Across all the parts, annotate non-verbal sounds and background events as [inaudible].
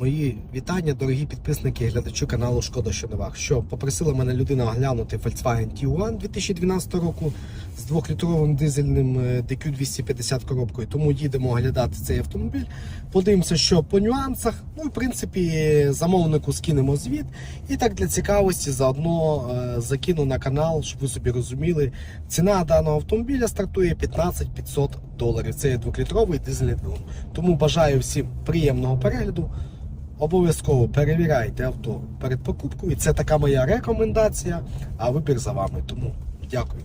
Мої вітання, дорогі підписники і глядачі каналу Шкода що новах. Що попросила мене людина оглянути Volkswagen Tiguan 2012 року з 2-літровим дизельним е, DQ 250 коробкою. Тому їдемо оглядати цей автомобіль. Подивимося, що по нюансах. Ну в принципі замовнику скинемо звіт. І так для цікавості заодно е, закину на канал, щоб ви собі розуміли. Ціна даного автомобіля стартує 15 500 доларів. Це є 2-літровий дизельний двигун. Тому бажаю всім приємного перегляду. Обов'язково перевіряйте авто перед покупкою. Це така моя рекомендація, а вибір за вами. Тому дякую.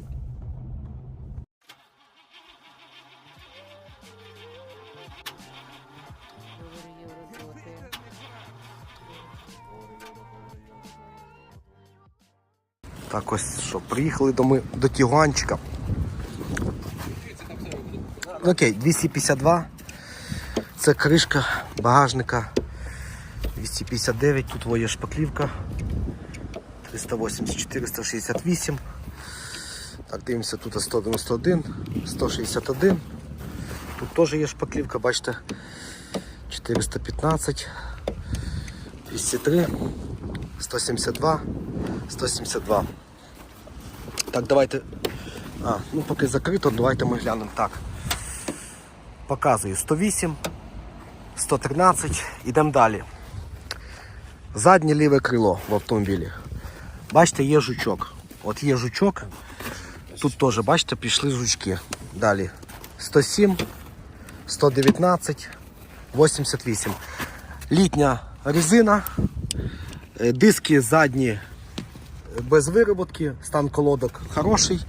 Так ось що, приїхали до ми до Тігуанчика. Окей, 252. Це кришка багажника. 259, тут воє шпаклівка. 380, 468. Так, дивимося, тут 191, 161. Тут теж є шпаклівка, бачите. 415, 203, 172, 172. Так, давайте. А, ну поки закрито, давайте ми глянемо так. Показую 108, 113, ідемо далі. Заднє ліве крило в автомобілі. Бачите, є жучок. От є жучок. Тут теж, бачите, пішли жучки. Далі 107, 119, 88. Літня резина, е, диски задні без вироботки, стан колодок хороший.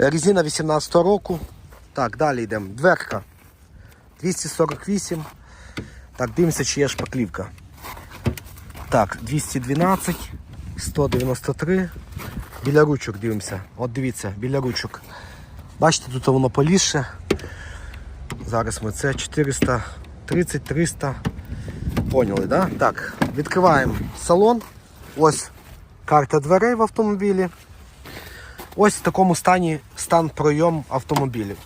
Е, Резина 18 року. Так, далі йдемо. Дверка 248. Так, дивимося, чи є шпаклівка. Так, 212, 193. Біля ручок дивимося. От дивіться, біля ручок. Бачите, тут воно полізше. Зараз ми це 430, 300. Поняли, да? Так, відкриваємо салон. Ось карта дверей в автомобілі. Ось в такому стані стан пройом автомобілів.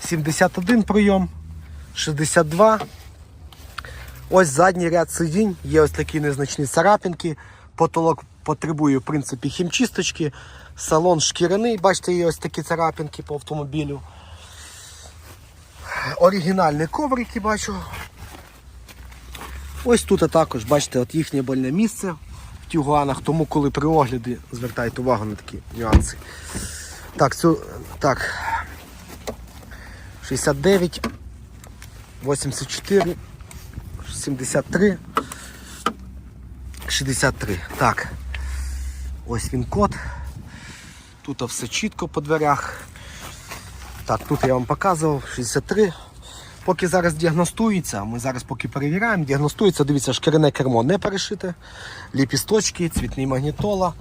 71 пройом, 62. Ось задній ряд сидінь, є ось такі незначні царапинки. Потолок потребує, в принципі, хімчисточки. Салон шкіряний, бачите, є ось такі царапинки по автомобілю. Оригінальні коврики бачу. Ось тут також, бачите, от їхнє больне місце в тюгуанах, тому коли при огляді звертайте увагу на такі нюанси. Так, цю, так. 69, 84, 73, 63. Так. Ось він код. Тут все чітко по дверях. Так, тут я вам показував 63. Поки зараз діагностується, ми зараз поки перевіряємо, діагностується, дивіться, шкіряне кермо не перешите, ліпісточки, цвітний магнітола,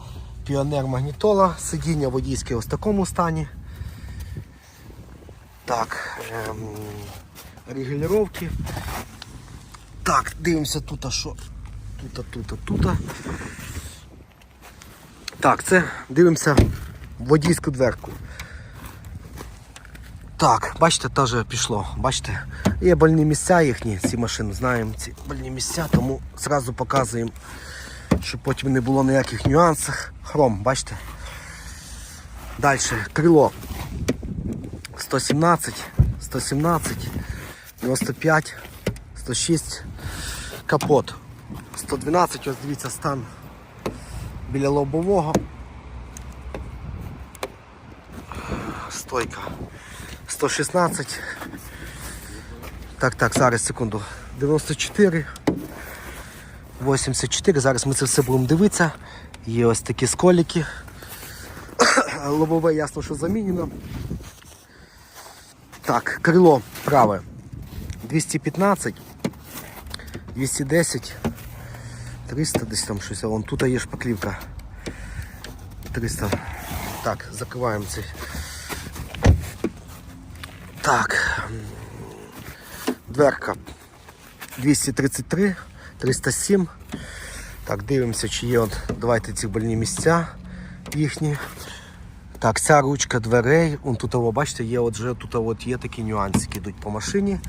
піонер магнітола, сидіння водійське ось в такому стані. Так, ем, регулювання. Так, дивимося тут, а що. Тут, тут, тут. Так, це дивимося водійську дверку. Так, бачите, теж пішло. Бачите, є больні місця їхні, ці машини, знаємо ці больні місця, тому зразу показуємо, щоб потім не було ніяких нюансів. Хром, бачите? Далі, крило 117, 117, 95, 106, капот 112, ось дивіться стан біля лобового. Стойка. 116. Так, так, зараз секунду. 94. 84. Зараз ми це все будемо дивитися. Є ось такі сколіки. [coughs] Лобове ясно, що замінено. Так, крило праве. 215, 210, 300, десь там щось. А Вон тут є шпаклівка. 300. Так, закриваємо цей. Так. Дверка 233, 307. Так, дивимося, чи є от, давайте ці больні місця їхні. Так, ця ручка дверей. Вон тут, бачите, є от вже тут от є такі нюансики йдуть по машині.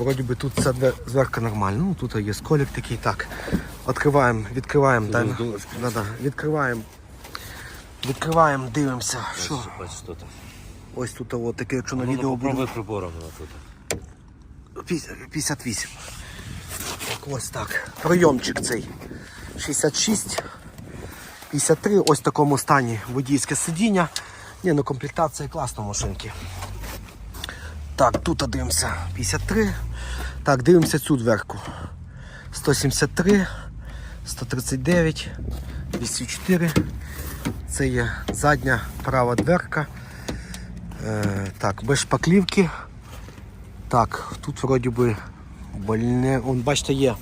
Вроді би тут ця двер- зверка нормальна. Ну тут є сколік такий. Так. Відкриваємо, відкриваємо. Дай, да, да, відкриваємо. Відкриваємо, дивимося. Що? Що там. Ось тут от таке, якщо на Ну, відео ну, буде. попробуй прибором тут. 58. Так, ось так. Прийомчик цей. 66. 53. Ось в такому стані водійське сидіння. Ні, ну комплектація класна машинки. Так, тут дивимося. 53. Так, дивимося цю дверку. 173, 139, 204. Це є задня права дверка. Е, так, без шпаклівки. Так, тут вроді би больне. Он, бачите, є,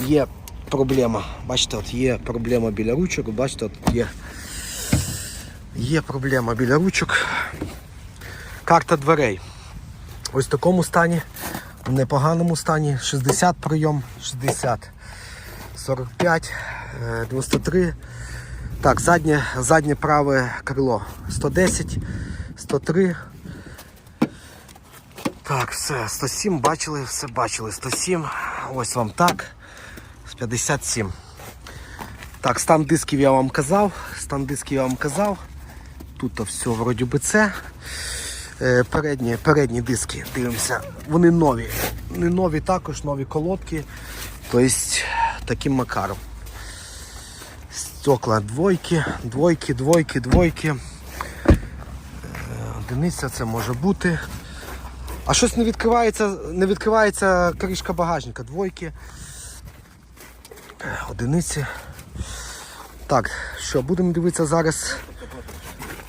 є проблема. Бачите, от є проблема біля ручок. Бачите, от є, є проблема біля ручок. Карта дверей. Ось в такому стані, в непоганому стані. 60 прийом, 60, 45, е, 93. Так, заднє, заднє праве крило 110, 103. Так, все, 107 бачили, все бачили. 107. Ось вам так. З 57. Так, стан дисків я вам казав. Стан дисків я вам казав. Тут все вроді би це. Е, передні, передні диски, дивимося. Вони нові. Не нові також, нові колодки. Тобто таким макаром. Стекла двойки, двойки, двойки, двойки. Е, Одиниця це може бути. А щось не відкривається, не відкривається кришка багажника. Двойки. Е, Одиниці. Так, що, будемо дивитися зараз.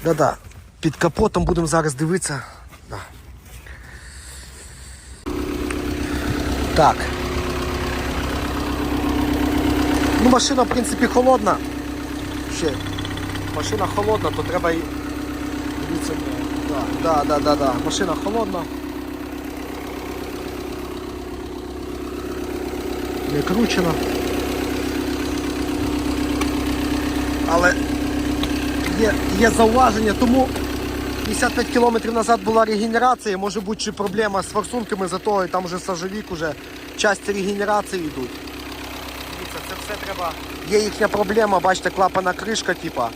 Да-да. Під капотом будемо зараз дивитися. Да. Так. Ну, машина, в принципі, холодна. Ще. Машина холодна, то треба і. Дивіться. Да, да, да, да, да. Машина холодна. Не кручена. Але є, є зауваження, тому 55 км назад була регенерація, може бути чи проблема з форсунками, зато там вже сажовік уже часть регенерації йдуть. Дивіться, це все треба. Є їхня проблема, бачите, клапана кришка, типа.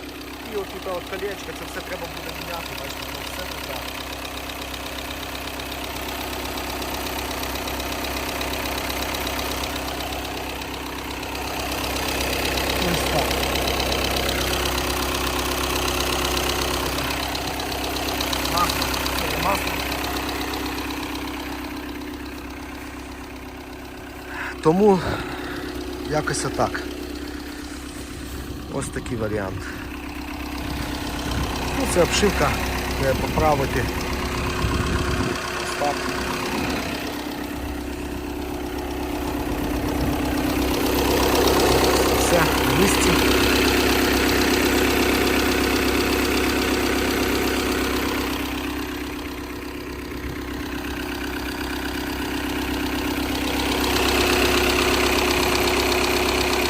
І от от колечко, це все треба буде міняти, бачите, ну, все тут. так. Ось так. Масло. Е, масло. Тому якось отак. Ось такий варіант. Ну, це обшивка, треба поправити. Ось так. Все, в місці.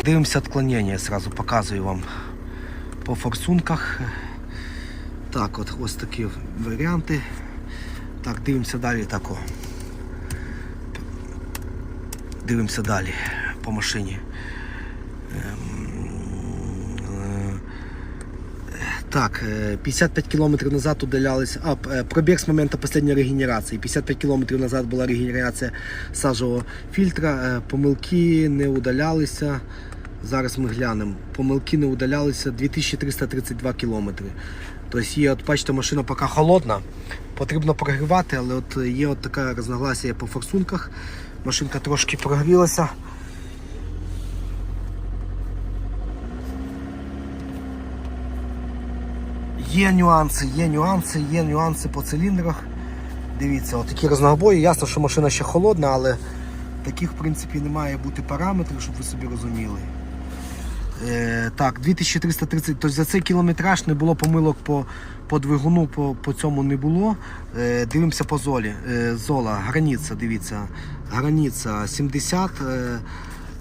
Дивимося відклонення, я сразу показую вам по форсунках. Так, от ось такі варіанти. Так, дивимося далі тако. Дивимося далі по машині. Ем, е, Так, е, 55 кілометрів назад удалялися. А, е, пробіг з моменту останньої регенерації. 55 кілометрів назад була регенерація сажового фільтра. Е, Помилки не удалялися. Зараз ми глянемо. Помилки не удалялися 2332 кілометри. Тобто є, от бачите, машина поки холодна, потрібно прогрівати, але от є от така розногласія по форсунках. Машинка трошки прогрілася. Є нюанси, є нюанси, є нюанси по циліндрах. Дивіться, от такі рознобої. Ясно, що машина ще холодна, але таких в принципі не має бути параметрів, щоб ви собі розуміли. Е, так, 2330, тобто за цей кілометраж не було помилок по, по двигуну, по, по цьому не було. Е, дивимося по золі. Е, зола, границя, дивіться. Границя 70, е,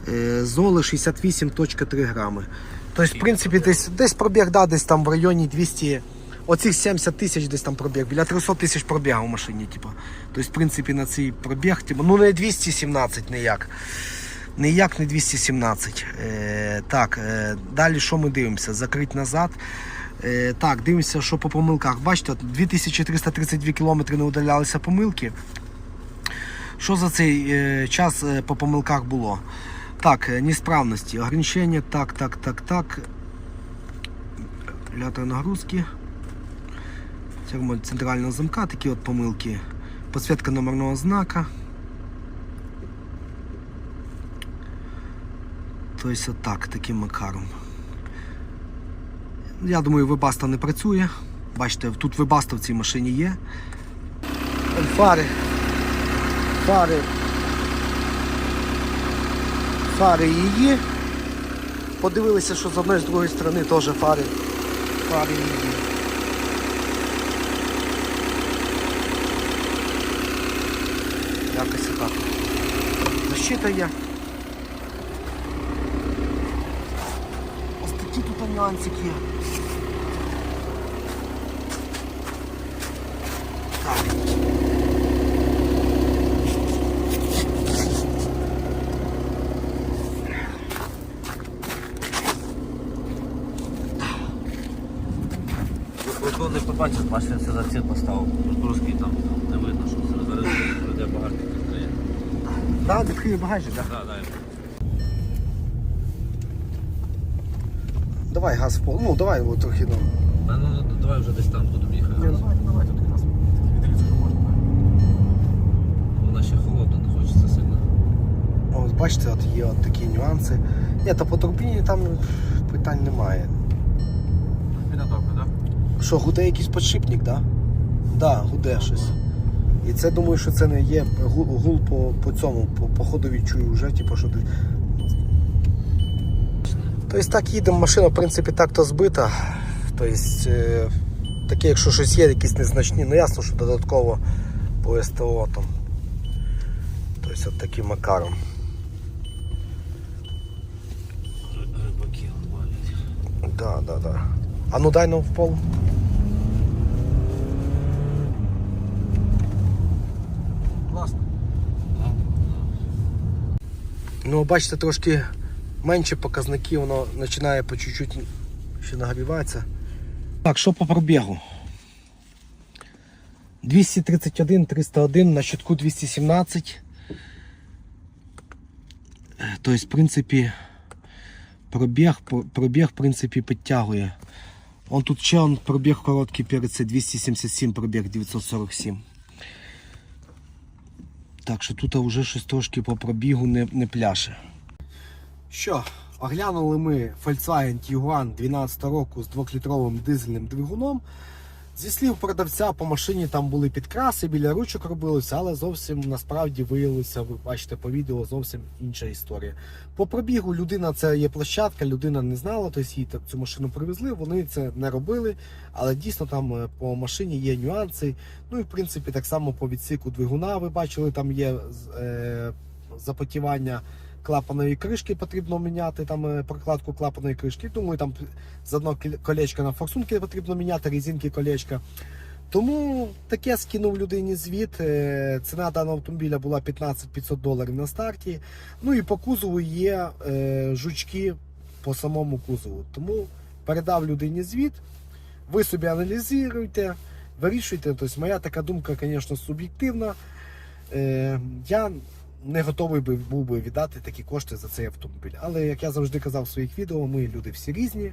е, золи 68.3 грами. Тобто, в принципі, десь, десь пробіг да, десь там в районі 200, Оцих 70 тисяч десь там пробіг, біля 300 тисяч пробігу в машині, типу. Тобто, в принципі, на цей пробіг, типу, ну не 217 ніяк. Ніяк не 217. Е, так, е, далі що ми дивимося? Закрить назад. Е, так, дивимося, що по помилках. Бачите, 2332 кілометри не удалялися помилки. Що за цей е, час е, по помилках було? Так, е, несправності, ограничення, так, так, так, так. Регулятор нагрузки. Термо центрального замка, такі от помилки. Подсвітка номерного знака. Тобто отак, таким макаром. Я думаю, вебаста не працює. Бачите, тут вебаста в цій машині є. Фари. Фари. Фари її. Подивилися, що з одної з другої сторони теж фари. Фари її. Якось отак. Защита є. Такі тут нюансики є. Так. Не побачив, машина це за ціль поставив. Русський там не видно, що це зараз буде багато відкриє. Да, відкриє багажник, так. Да. Так, далі. Давай газ в пол. Ну, давай його трохи. Ну. А ну ну, давай вже десь там будемо їхати. давай, давай тут газ. Вона ще холодна, не хочеться сильно. Ось бачите, от є от такі нюанси. Ні, то по турбіні там питань немає. Біля добре, так? Що, гуде якийсь подшипник, так? Да? Да, гуде щось. І це думаю, що це не є гул, гул по, по цьому, по, по ходові чую вже, типу, що ти. Тобто так їдемо, машина, в принципі, так-то збита. Тобто, е, таке, якщо щось є, якісь незначні, ну ясно, що додатково по СТО там. Тобто от таким макаром. Рибаки валять. Да, да, да. А ну дай нам в пол. Класно. Ну, бачите, трошки менші показники, воно починає по чуть-чуть ще нагріватися. Так, що по пробігу? 231, 301, на щитку 217. Е, Тобто, в принципі, пробіг, пробіг, в принципі, підтягує. Он тут ще он пробіг короткий перед це 277, пробіг 947. Так що тут вже щось трошки по пробігу не, не пляше. Що, оглянули ми Volkswagen Tiguan 12 року з 2-літровим дизельним двигуном. Зі слів продавця, по машині там були підкраси, біля ручок робилося, але зовсім насправді виявилося, ви бачите по відео, зовсім інша історія. По пробігу людина це є площадка, людина не знала, тобто їй цю машину привезли, вони це не робили, але дійсно там е, по машині є нюанси. Ну і в принципі так само по відсіку двигуна ви бачили, там є е, запотівання клапаної кришки, потрібно міняти там е, прокладку клапаної кришки. Думаю, там заодно колечко на форсунки потрібно міняти, резинки колечка. Тому таке скинув людині звіт. Е, Ціна даного автомобіля була 15 500 доларів на старті. Ну і по кузову є е, жучки по самому кузову. Тому передав людині звіт. Ви собі аналізуйте, вирішуйте. Тобто моя така думка, звісно, суб'єктивна. Я не готовий би, був би віддати такі кошти за цей автомобіль. Але як я завжди казав в своїх відео, ми люди всі різні.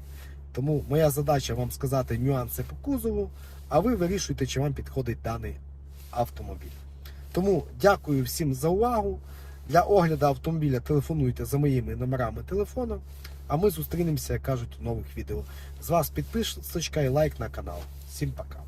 Тому моя задача вам сказати нюанси по кузову, а ви вирішуєте, чи вам підходить даний автомобіль. Тому дякую всім за увагу. Для огляду автомобіля телефонуйте за моїми номерами телефону. А ми зустрінемося, як кажуть, у нових відео. З вас підписочка і лайк на канал. Всім пока.